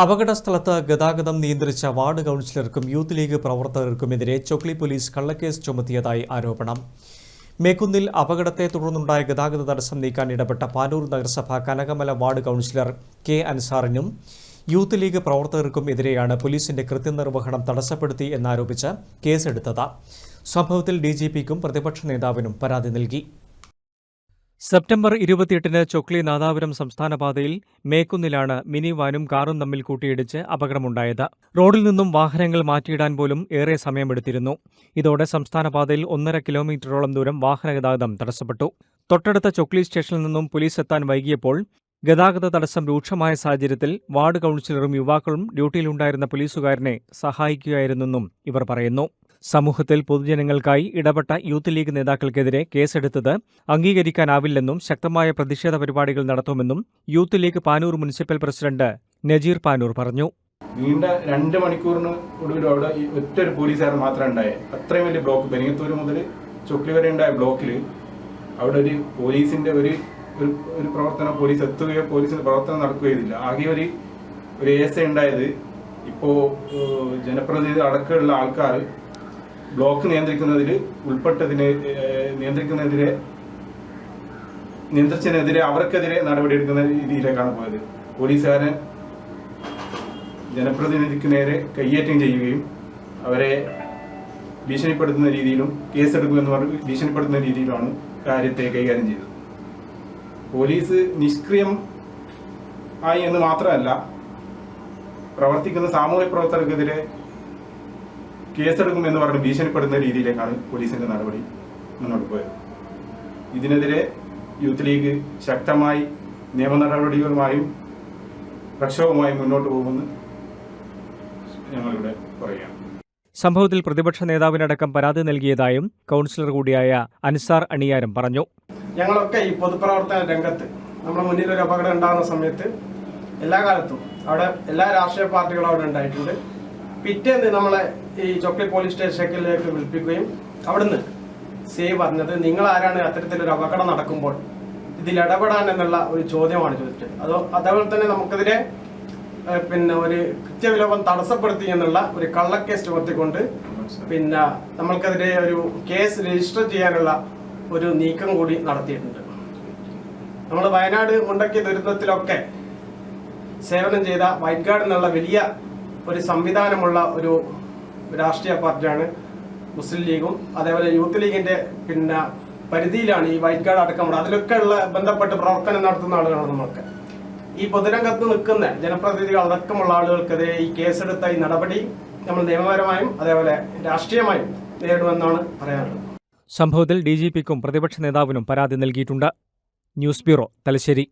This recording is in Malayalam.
അപകട സ്ഥലത്ത് ഗതാഗതം നിയന്ത്രിച്ച വാർഡ് കൗൺസിലർക്കും യൂത്ത് ലീഗ് പ്രവർത്തകർക്കുമെതിരെ ചൊക്ലി പോലീസ് കള്ളക്കേസ് ചുമത്തിയതായി ആരോപണം. മേക്കുന്നിൽ അപകടത്തെ തുടർന്നുണ്ടായ ഗതാഗത തടസ്സം നീക്കാൻ ഇടപെട്ട പാനൂർ നഗരസഭ കനകമല വാർഡ് കൗൺസിലർ കെ അൻസാറിനും യൂത്ത് ലീഗ് പ്രവർത്തകർക്കും എതിരെയാണ് പോലീസിന്റെ കൃത്യനിർവഹണം തടസ്സപ്പെടുത്തി എന്നാരോപിച്ച് കേസെടുത്തത്. സംഭവത്തിൽ ഡി പ്രതിപക്ഷ നേതാവിനും പരാതി നൽകി. സെപ്റ്റംബർ ഇരുപത്തിയെട്ടിന് ചൊക്ലി നാദാപുരം സംസ്ഥാന പാതയിൽ മേക്കുന്നിലാണ് മിനി വാനും കാറും തമ്മിൽ കൂട്ടിയിടിച്ച് അപകടമുണ്ടായത്. റോഡിൽ നിന്നും വാഹനങ്ങൾ മാറ്റിയിടാൻ പോലും ഏറെ സമയമെടുത്തിരുന്നു. ഇതോടെ സംസ്ഥാന പാതയിൽ ഒന്നര കിലോമീറ്ററോളം ദൂരം വാഹനഗതാഗതം തടസ്സപ്പെട്ടു. തൊട്ടടുത്ത ചൊക്ലി സ്റ്റേഷനിൽ നിന്നും പോലീസ് എത്താൻ വൈകിയപ്പോൾ ഗതാഗത തടസ്സം രൂക്ഷമായ സാഹചര്യത്തിൽ വാർഡ് കൌൺസിലറും യുവാക്കളും ഡ്യൂട്ടിയിലുണ്ടായിരുന്ന പോലീസുകാരനെ സഹായിക്കുകയായിരുന്നെന്നും ഇവർ പറയുന്നു. സമൂഹത്തിൽ പൊതുജനങ്ങൾക്കായി ഇടപെട്ട യൂത്ത് ലീഗ് നേതാക്കൾക്കെതിരെ കേസെടുത്തത് അംഗീകരിക്കാനാവില്ലെന്നും ശക്തമായ പ്രതിഷേധ പരിപാടികൾ നടത്തുമെന്നും Youth League Panoor municipal president Najeer Panoor പറഞ്ഞു. നീണ്ട രണ്ട് മണിക്കൂറിന് ഒടുവിൽ അവിടെ ഒറ്റ ഒരു പോലീസുകാരൻ മാത്രമേ ഉണ്ടായേ. അത്രയും വലിയ ബ്ലോക്ക് പെരിങ്ങത്തൂര് മുതൽ ചൊക്ലി വരെ ഉണ്ടായ ബ്ലോക്കിൽ അവിടെ ഒരു പോലീസിന്റെ ഒരു ഒരു പ്രവർത്തനം പോലീസ് എത്തുകയോ പോലീസിന്റെ പ്രവർത്തനം നടക്കുകയോ ആകെ ഒരു ഒരു എ എസ് ഉണ്ടായത്. ഇപ്പോ ജനപ്രതിനിധി അടക്കമുള്ള ആൾക്കാർ ബ്ലോക്ക് നിയന്ത്രിക്കുന്നതിൽ ഉൾപ്പെട്ടതിന് നിയന്ത്രിക്കുന്നതിനെ നിയന്ത്രിച്ചതിനെതിരെ അവർക്കെതിരെ നടപടിയെടുക്കുന്ന രീതിയിലേക്കാണ് പോയത്. പോലീസുകാരൻ ജനപ്രതിനിധിക്ക് നേരെ കയ്യേറ്റം ചെയ്യുകയും അവരെ ഭീഷണിപ്പെടുത്തുന്ന രീതിയിലും കേസെടുക്കുമെന്ന് പറഞ്ഞ് ഭീഷണിപ്പെടുത്തുന്ന രീതിയിലാണ് കാര്യത്തെ കൈകാര്യം ചെയ്തത്. പോലീസ് നിഷ്ക്രിയം ആയി എന്ന് മാത്രമല്ല പ്രവർത്തിക്കുന്ന സാമൂഹ്യ പ്രവർത്തകർക്കെതിരെ കേസെടുക്കുമെന്ന് പറഞ്ഞ് ഭീഷണിപ്പെടുന്ന രീതിയിലേക്കാണ് പോലീസിന്റെ നടപടി മുന്നോട്ട് പോയത്. ഇതിനെതിരെ യൂത്ത് ലീഗ് ശക്തമായി നിയമ നടപടികളുമായും പ്രക്ഷോഭമായും മുന്നോട്ട് പോകുമെന്ന് ഞങ്ങളിവിടെ പറയുകയാണ്. സംഭവത്തിൽ പ്രതിപക്ഷ നേതാവിനടക്കം പരാതി നൽകിയതായും കൗൺസിലർ കൂടിയായ അൻസാർ അണിയാരം പറഞ്ഞു. ഞങ്ങളൊക്കെ ഈ പൊതുപ്രവർത്തന രംഗത്ത് നമ്മുടെ മുന്നിൽ ഒരു അപകടം ഉണ്ടാകുന്ന സമയത്ത് എല്ലാ കാലത്തും അവിടെ എല്ലാ രാഷ്ട്രീയ പാർട്ടികളും അവിടെ ഉണ്ടായിട്ടുണ്ട്. പിറ്റേന്ന് നമ്മളെ ഈ ചൊക്ലി പോലീസ് സ്റ്റേഷനിലേക്ക് വിളിപ്പിക്കുകയും അവിടുന്ന് സേ പറഞ്ഞത് നിങ്ങൾ ആരാണ് അത്തരത്തിലൊരു അപകടം നടക്കുമ്പോൾ ഇതിൽ ഇടപെടാൻ എന്നുള്ള ഒരു ചോദ്യമാണ് ചോദിച്ചത്. അതോ അതേപോലെ തന്നെ നമുക്കെതിരെ പിന്നെ ഒരു കൃത്യവിലോപം തടസ്സപ്പെടുത്തി എന്നുള്ള ഒരു കള്ളക്കേസ് ചുമത്തിക്കൊണ്ട് പിന്നെ നമ്മൾക്കെതിരെ ഒരു കേസ് രജിസ്റ്റർ ചെയ്യാനുള്ള ഒരു നീക്കം കൂടി നടത്തിയിട്ടുണ്ട്. നമ്മൾ വയനാട് മുണ്ടക്കിയ ദുരന്തത്തിലൊക്കെ സേവനം ചെയ്ത വൈറ്റ് ഗാർഡ് എന്നുള്ള വലിയ ഒരു സംവിധാനമുള്ള ഒരു രാഷ്ട്രീയ പാർട്ടിയാണ് മുസ്ലിം ലീഗും. അതേപോലെ യൂത്ത് ലീഗിന്റെ പിന്നെ പരിധിയിലാണ് ഈ വൈറ്റ് കാർഡ് അടക്കമുള്ള അതിലൊക്കെ ഉള്ള ബന്ധപ്പെട്ട് പ്രവർത്തനം നടത്തുന്ന ആളുകളാണ് നമ്മളൊക്കെ. ഈ പൊതുരംഗത്ത് നിൽക്കുന്ന ജനപ്രതിനിധികൾ അടക്കമുള്ള ആളുകൾക്കെതിരെ ഈ കേസെടുത്ത ഈ നടപടി നമ്മൾ നിയമപരമായും അതേപോലെ രാഷ്ട്രീയമായും നേരിടുമെന്നാണ് പറയാനുള്ളത്. സംഭവത്തിൽ ഡി ജി പിക്കും പ്രതിപക്ഷ നേതാവിനും പരാതി നൽകിയിട്ടുണ്ട്. News bureau Thalassery.